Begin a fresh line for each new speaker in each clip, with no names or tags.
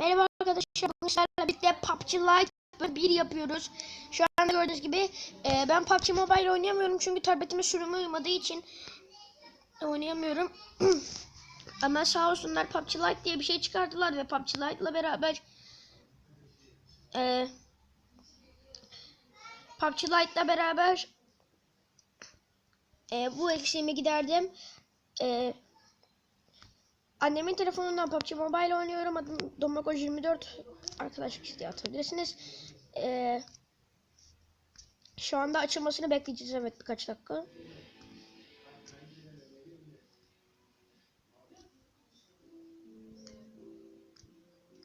Merhaba arkadaşlar. Sizlerle birlikte PUBG Lite bölüm 1 yapıyoruz. Şu anda gördüğünüz gibi e, ben PUBG Mobile oynayamıyorum çünkü tabletime sürümü uymadığı için oynayamıyorum. Ama sağ olsunlar PUBG Lite diye bir şey çıkardılar ve PUBG Lite ile beraber e, PUBG Lite ile beraber e, bu eksiğimi giderdim. E, Annemin telefonundan PUBG Mobile oynuyorum. Adım Domagoj 24 arkadaşlık diye atabilirsiniz. Ee, şu anda açılmasını bekleyeceğiz evet birkaç dakika.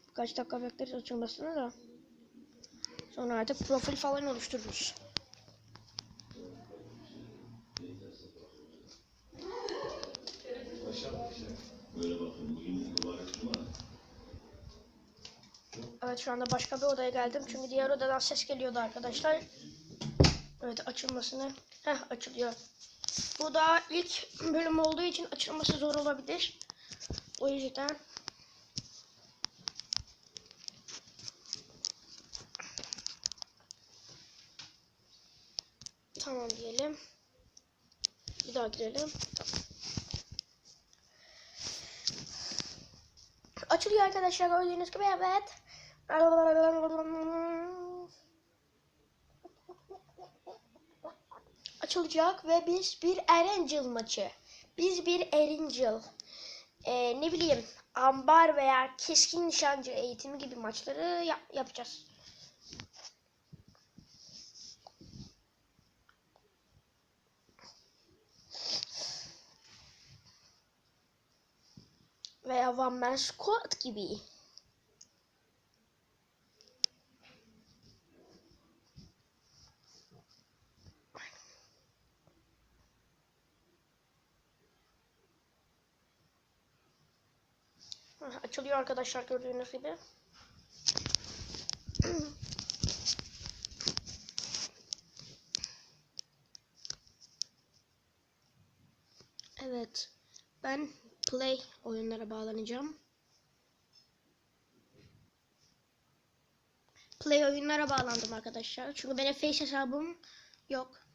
Birkaç dakika bekleriz açılmasını da. Sonra artık profil falan oluştururuz. Evet şu anda başka bir odaya geldim. Çünkü diğer odadan ses geliyordu arkadaşlar. Evet açılmasını. Heh açılıyor. Bu da ilk bölüm olduğu için açılması zor olabilir. O yüzden Tamam diyelim. Bir daha girelim. Tamam. Açılıyor arkadaşlar gördüğünüz gibi evet. Açılacak ve biz bir Erangel maçı. Biz bir Erangel. Ee, ne bileyim ambar veya keskin nişancı eğitimi gibi maçları yap- yapacağız. Veya One Man Squad gibi. Açılıyor arkadaşlar gördüğünüz gibi. Evet. Ben Play oyunlara bağlanacağım. Play oyunlara bağlandım arkadaşlar. Çünkü benim Face hesabım yok.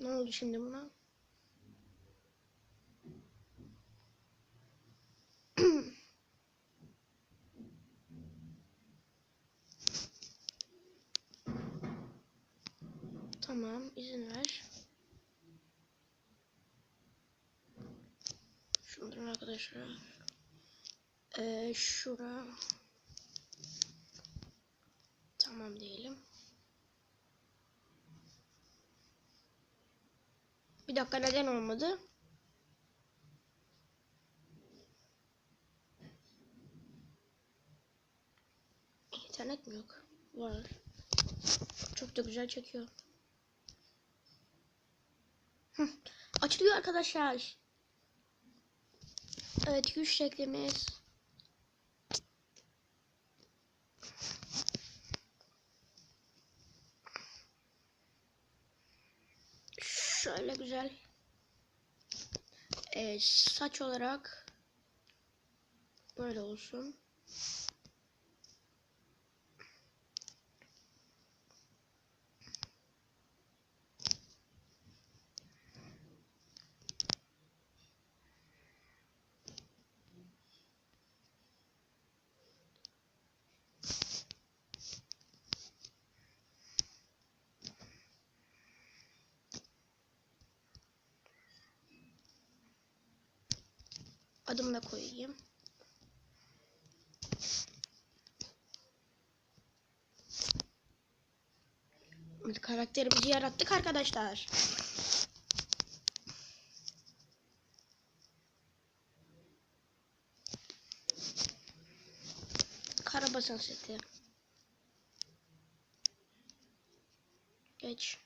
Ne oldu şimdi buna? Tamam, izin ver. Şunların arkadaşlar. Ee, şura. Tamam diyelim. Bir dakika neden olmadı? İnternet mi yok? Var. Çok da güzel çekiyor. Açılıyor arkadaşlar. Evet güç şeklimiz. Şöyle güzel. Ee, saç olarak böyle olsun. Adımı da koyayım. Evet, karakterimizi yarattık arkadaşlar. Karabasan seti. Geç.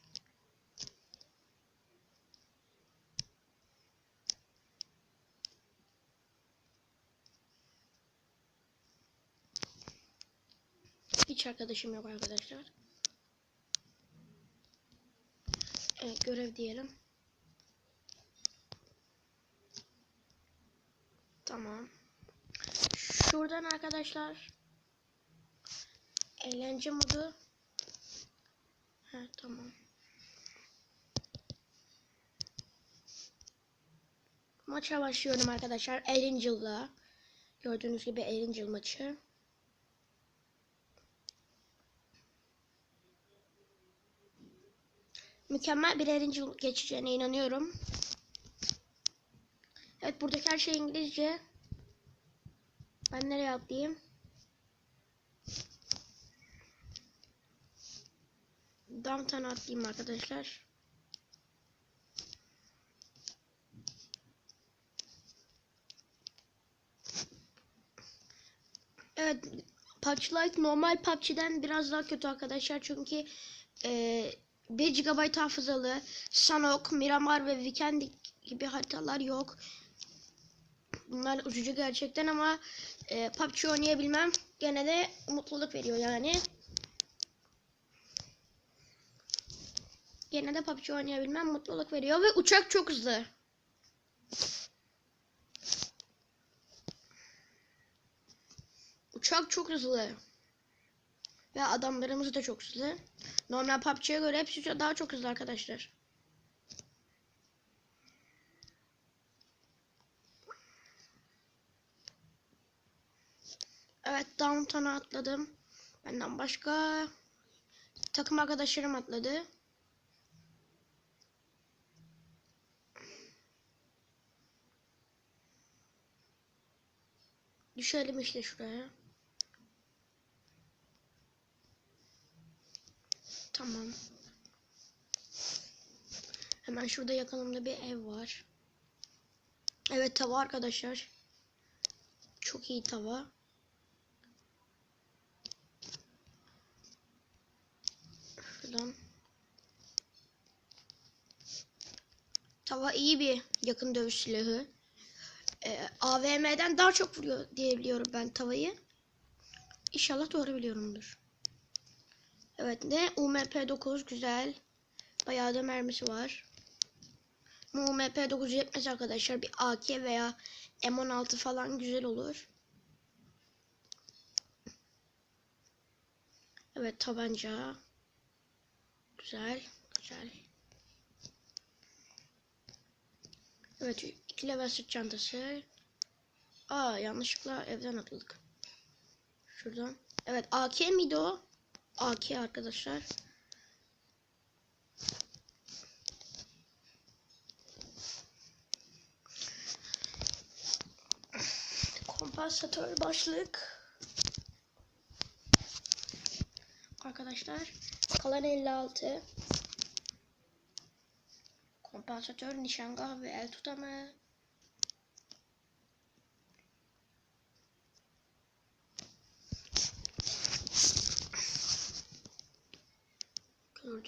Hiç arkadaşım yok arkadaşlar. Evet görev diyelim. Tamam. Şuradan arkadaşlar eğlence modu. Ha tamam. Maça başlıyorum arkadaşlar. Erangel'la. Gördüğünüz gibi Erangel maçı. Mükemmel bir Erangel geçeceğine inanıyorum. Evet buradaki her şey İngilizce. Ben nereye atlayayım? Downtown atlayayım arkadaşlar. Evet PUBG Lite normal PUBG'den biraz daha kötü arkadaşlar çünkü e, 1 GB hafızalı Sanok, Miramar ve Weekend gibi haritalar yok. Bunlar ucucu gerçekten ama e, PUBG oynayabilmem gene de mutluluk veriyor yani. Gene de PUBG oynayabilmem mutluluk veriyor ve uçak çok hızlı. Uçak çok hızlı. Ve adamlarımız da çok hızlı. Normal PUBG'ye göre hepsi daha çok hızlı arkadaşlar. Evet downtown'a atladım. Benden başka takım arkadaşlarım atladı. Düşelim işte şuraya. Tamam. Hemen şurada yakınımda bir ev var. Evet tava arkadaşlar. Çok iyi tava. Şuradan. Tava iyi bir yakın dövüş silahı. Ee, AVM'den daha çok vuruyor diye biliyorum ben tavayı. İnşallah doğru biliyorumdur. Evet ne UMP9 güzel. Bayağı da mermisi var. Ama UMP9 yetmez arkadaşlar. Bir AK veya M16 falan güzel olur. Evet tabanca. Güzel. Güzel. Evet iki level sırt çantası. Aa yanlışlıkla evden atladık. Şuradan. Evet AK miydi o? AK arkadaşlar. Kompansatör başlık. Arkadaşlar kalan 56. Kompansatör, nişangah ve el tutamı.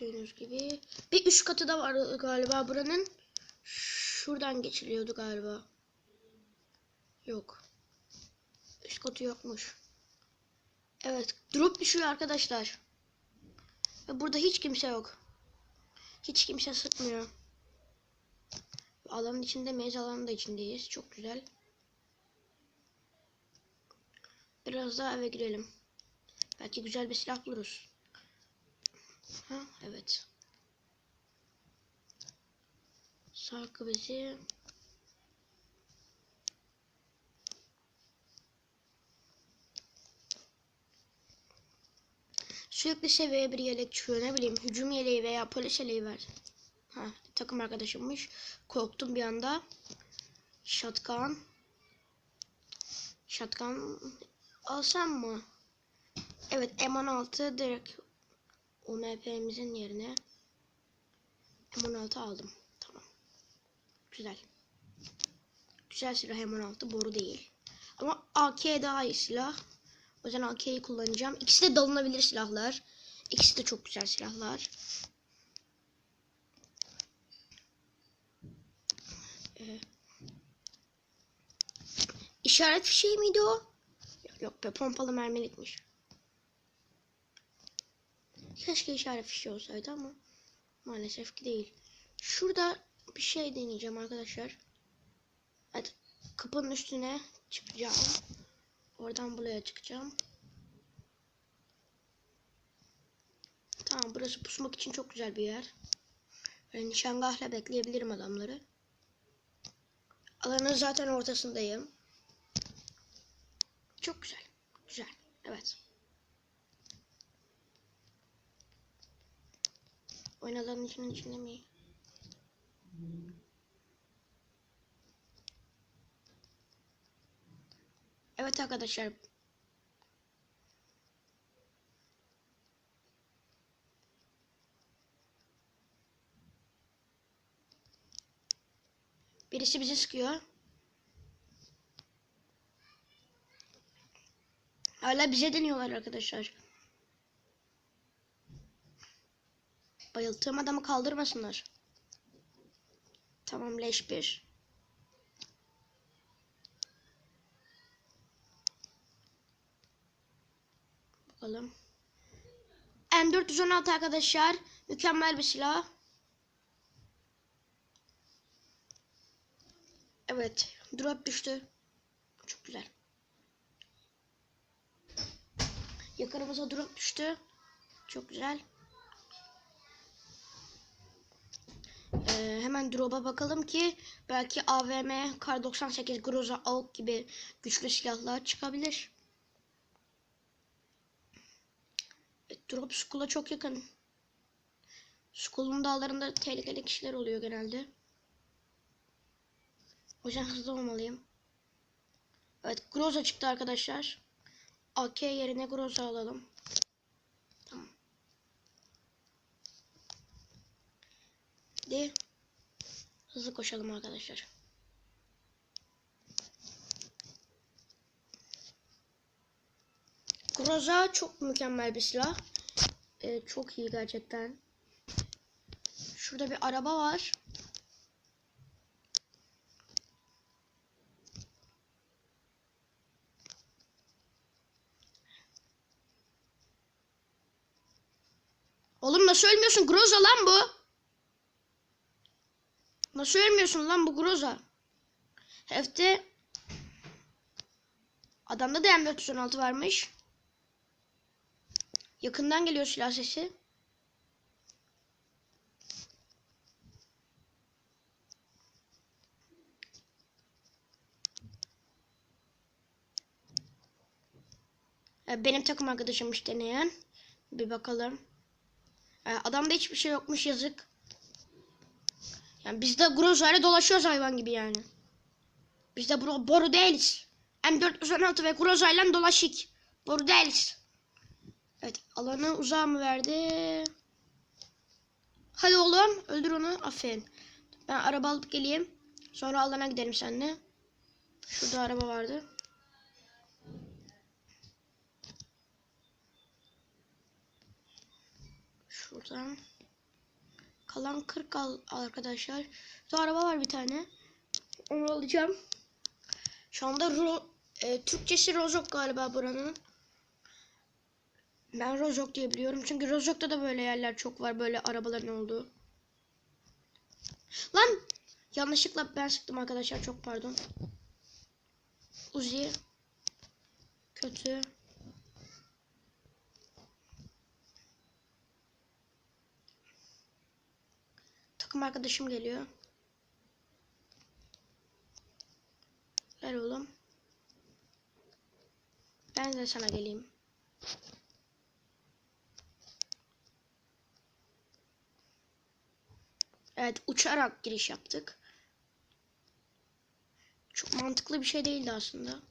Gördüğünüz gibi. Bir üst katı da var galiba buranın. Şuradan geçiliyordu galiba. Yok. Üst katı yokmuş. Evet. Drop düşüyor arkadaşlar. Ve burada hiç kimse yok. Hiç kimse sıkmıyor. Alanın içinde mez alanın da içindeyiz. Çok güzel. Biraz daha eve girelim. Belki güzel bir silah buluruz. Ha evet. Sarkı bezi. Sürekli seviye bir yelek çıkıyor. Ne bileyim hücum yeleği veya polis yeleği ver. Ha takım arkadaşımmış. Korktum bir anda. Shotgun. Shotgun alsam mı? Evet M16 direkt UMP'mizin yerine M16 aldım. Tamam. Güzel. Güzel silah M16 boru değil. Ama AK daha iyi silah. O yüzden AK'yi kullanacağım. İkisi de dalınabilir silahlar. İkisi de çok güzel silahlar. Ee, işaret fişeği miydi o? Yok, yok be pompalı mermilikmiş. Keşke işaret fişeği olsaydı ama maalesef ki değil. Şurada bir şey deneyeceğim arkadaşlar. Evet. kapının üstüne çıkacağım. Oradan buraya çıkacağım. Tamam burası pusmak için çok güzel bir yer. Böyle nişangahla bekleyebilirim adamları. Alanın zaten ortasındayım. Çok güzel. Güzel. Evet. Oyun alanının içinde mi? Evet arkadaşlar. Birisi bizi sıkıyor. Hala bize deniyorlar arkadaşlar. Bayılttığım adamı kaldırmasınlar. Tamam leş bir. Bakalım. M416 arkadaşlar. Mükemmel bir silah. Evet. Drop düştü. Çok güzel. Yakınımıza drop düştü. Çok güzel. Ee, hemen drop'a bakalım ki belki AVM, Kar 98, Groza, AUK gibi güçlü silahlar çıkabilir. Evet, drop Skull'a çok yakın. Skull'un dağlarında tehlikeli kişiler oluyor genelde. O yüzden hızlı olmalıyım. Evet Groza çıktı arkadaşlar. AK yerine Groza alalım. Tamam. De hızlı koşalım arkadaşlar. Groza çok mükemmel bir silah. Ee, çok iyi gerçekten. Şurada bir araba var. Oğlum nasıl ölmüyorsun? Groza lan bu. Nasıl ölmüyorsun lan bu Groza? Hefte adamda da M416 varmış. Yakından geliyor silah sesi. Ee, Benim takım arkadaşımmış deneyen. Bir bakalım. Ee, Adamda hiçbir şey yokmuş yazık. Yani biz de Groza ile dolaşıyoruz hayvan gibi yani. Biz de bro boru değiliz. M416 ve Groza ile dolaşık. Boru değiliz. Evet alanı uzağa mı verdi? Hadi oğlum öldür onu. Aferin. Ben araba alıp geleyim. Sonra alana gidelim seninle. Şurada araba vardı. Şuradan. Kalan 40 al arkadaşlar. Burada araba var bir tane. Onu alacağım. Şu anda ro e, Türkçesi Rozok galiba buranın. Ben Rozok diye biliyorum. Çünkü Rozok'ta da böyle yerler çok var. Böyle arabaların olduğu. Lan! Yanlışlıkla ben sıktım arkadaşlar. Çok pardon. Uzi. Kötü. Takım arkadaşım geliyor. Gel oğlum. Ben de sana geleyim. Evet uçarak giriş yaptık. Çok mantıklı bir şey değildi aslında.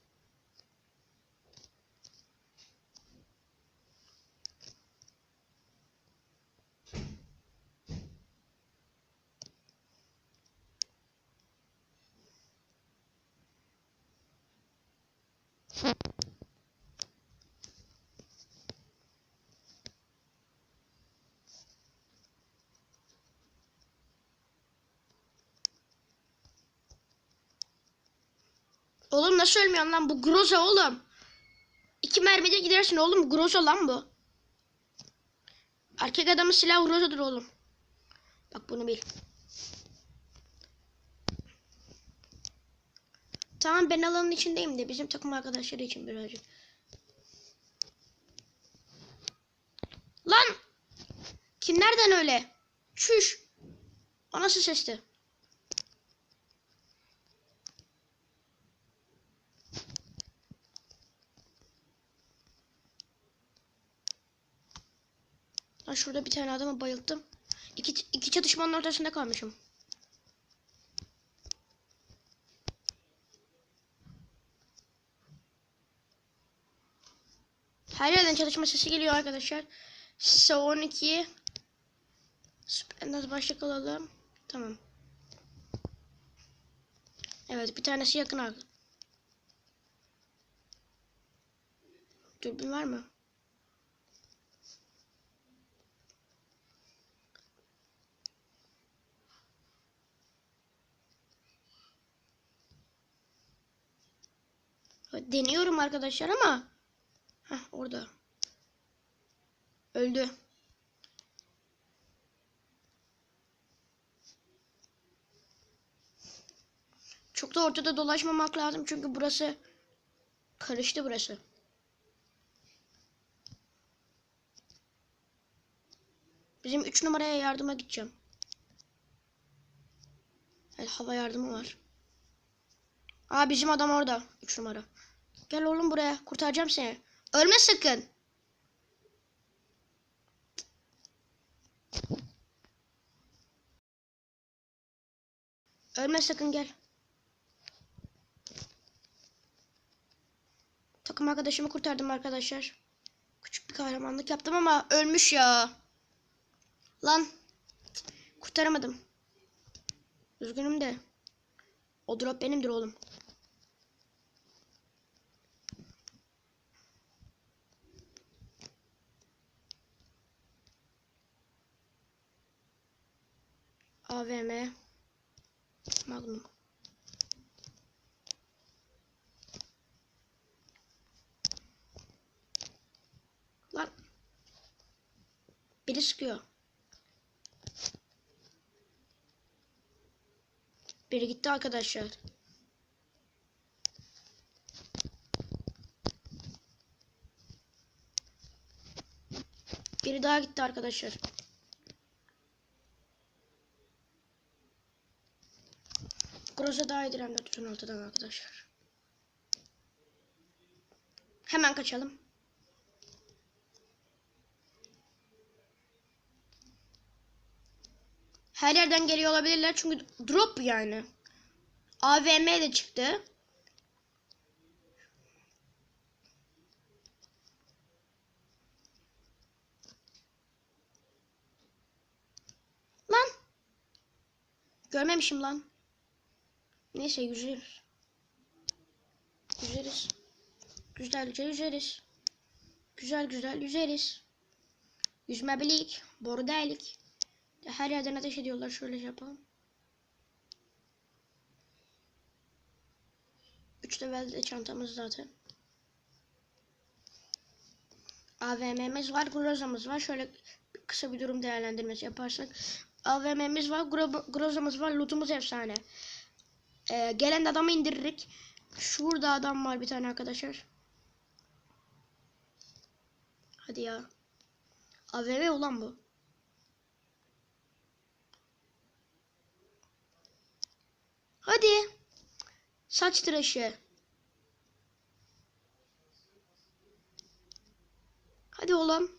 Oğlum nasıl ölmüyorsun lan bu Groza oğlum. İki mermide gidersin oğlum Groza lan bu. Erkek adamın silahı Groza'dır oğlum. Bak bunu bil. Tamam ben alanın içindeyim de bizim takım arkadaşları için birazcık. Lan! Kim nereden öyle? Çüş! O nasıl sesti? Lan şurada bir tane adamı bayılttım. İki, iki çatışmanın ortasında kalmışım. Her yerden çalışma sesi geliyor arkadaşlar. Son 12. Nasıl başlık alalım. Tamam. Evet bir tanesi yakın abi. Dürbün var mı? Deniyorum arkadaşlar ama Heh, orada. Öldü. Çok da ortada dolaşmamak lazım çünkü burası karıştı burası. Bizim 3 numaraya yardıma gideceğim. Evet, hava yardımı var. Aa bizim adam orada. 3 numara. Gel oğlum buraya. Kurtaracağım seni. Ölme sakın. Ölme sakın gel. Takım arkadaşımı kurtardım arkadaşlar. Küçük bir kahramanlık yaptım ama ölmüş ya. Lan. Kurtaramadım. Üzgünüm de. O drop benimdir oğlum. AVM Magnum. Lan. Biri sıkıyor. Biri gitti arkadaşlar. Biri daha gitti arkadaşlar. Groza daha iyidir hem de tutun ortadan arkadaşlar. Hemen kaçalım. Her yerden geliyor olabilirler çünkü drop yani. AVM de çıktı. Lan. Görmemişim lan. Neyse yüzeriz. Yüzeriz. Güzelce yüzeriz. Güzel güzel yüzeriz. Yüzme bilik. Boru delik. Her yerden ateş ediyorlar. Şöyle şey yapalım. Üç levelde çantamız zaten. AVM'miz var. Groza'mız var. Şöyle kısa bir durum değerlendirmesi yaparsak. AVM'miz var. Gro Groza'mız var. Lootumuz efsane. Ee, gelen adamı indiririk. Şurada adam var bir tane arkadaşlar. Hadi ya. AVM ulan bu. Hadi. Saç tıraşı. Hadi oğlum.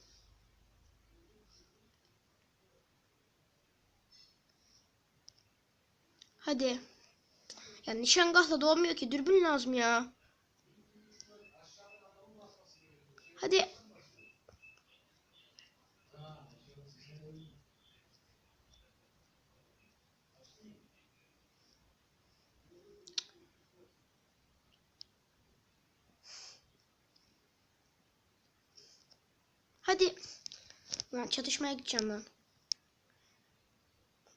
Hadi. Ya nişangahla da olmuyor ki. Dürbün lazım ya. Hadi. Hadi. Lan çatışmaya gideceğim ben.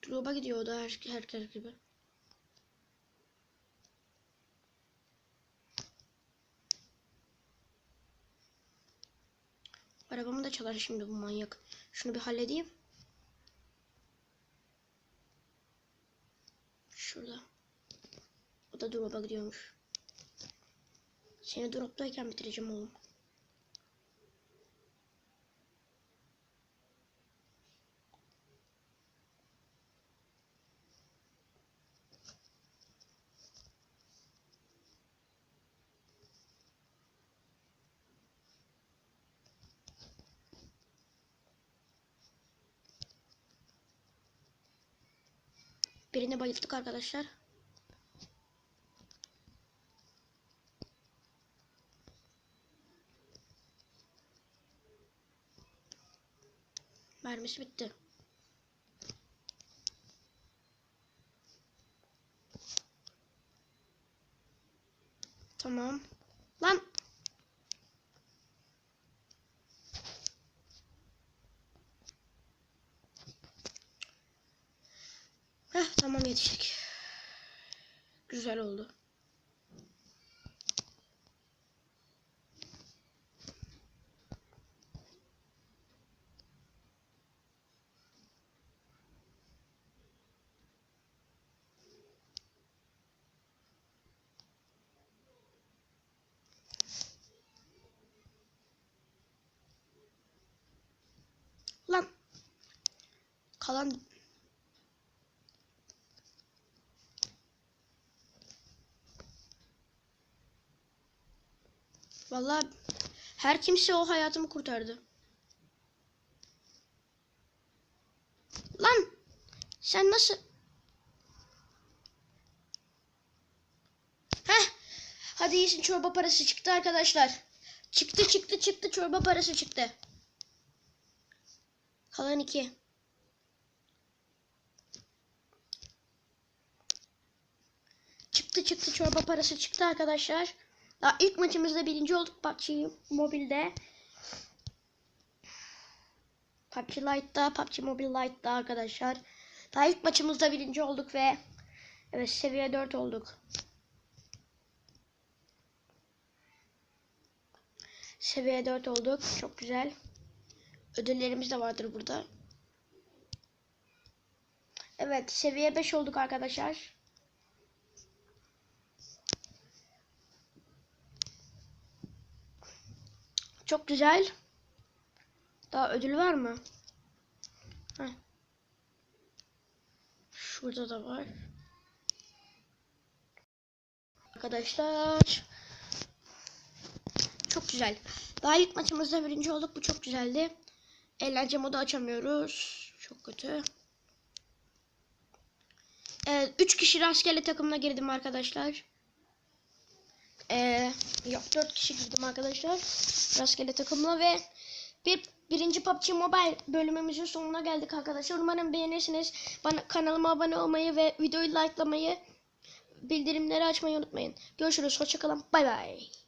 Drop'a gidiyor o da her, herkes gibi. Arabamı da çalar şimdi bu manyak. Şunu bir halledeyim. Şurada. O da drop'a gidiyormuş. Seni drop'tayken bitireceğim oğlum. Birini bayılttık arkadaşlar. Mermisi bitti. Tamam. Lan. Heh, tamam yetiştik. Güzel oldu. Lan. Kalan Vallahi her kimse o hayatımı kurtardı. Lan sen nasıl? Heh. Hadi iyisin çorba parası çıktı arkadaşlar. Çıktı çıktı çıktı çorba parası çıktı. Kalan iki. Çıktı çıktı çorba parası çıktı arkadaşlar. Daha ilk maçımızda birinci olduk PUBG Mobile'de. PUBG Lite'da, PUBG Mobile Lite'da arkadaşlar. Daha ilk maçımızda birinci olduk ve evet seviye 4 olduk. Seviye 4 olduk. Çok güzel. Ödüllerimiz de vardır burada. Evet seviye 5 olduk arkadaşlar. Çok güzel. Daha ödül var mı? Heh. Şurada da var. Arkadaşlar. Çok güzel. Daha ilk maçımızda birinci olduk. Bu çok güzeldi. Eğlence modu açamıyoruz. Çok kötü. Evet, 3 kişi rastgele takımına girdim arkadaşlar. Ee, yok 4 kişi girdim arkadaşlar. Rastgele takımla ve bir birinci PUBG Mobile bölümümüzün sonuna geldik arkadaşlar. Umarım beğenirsiniz. Bana kanalıma abone olmayı ve videoyu likelamayı, bildirimleri açmayı unutmayın. Görüşürüz. Hoşçakalın. Bay bay.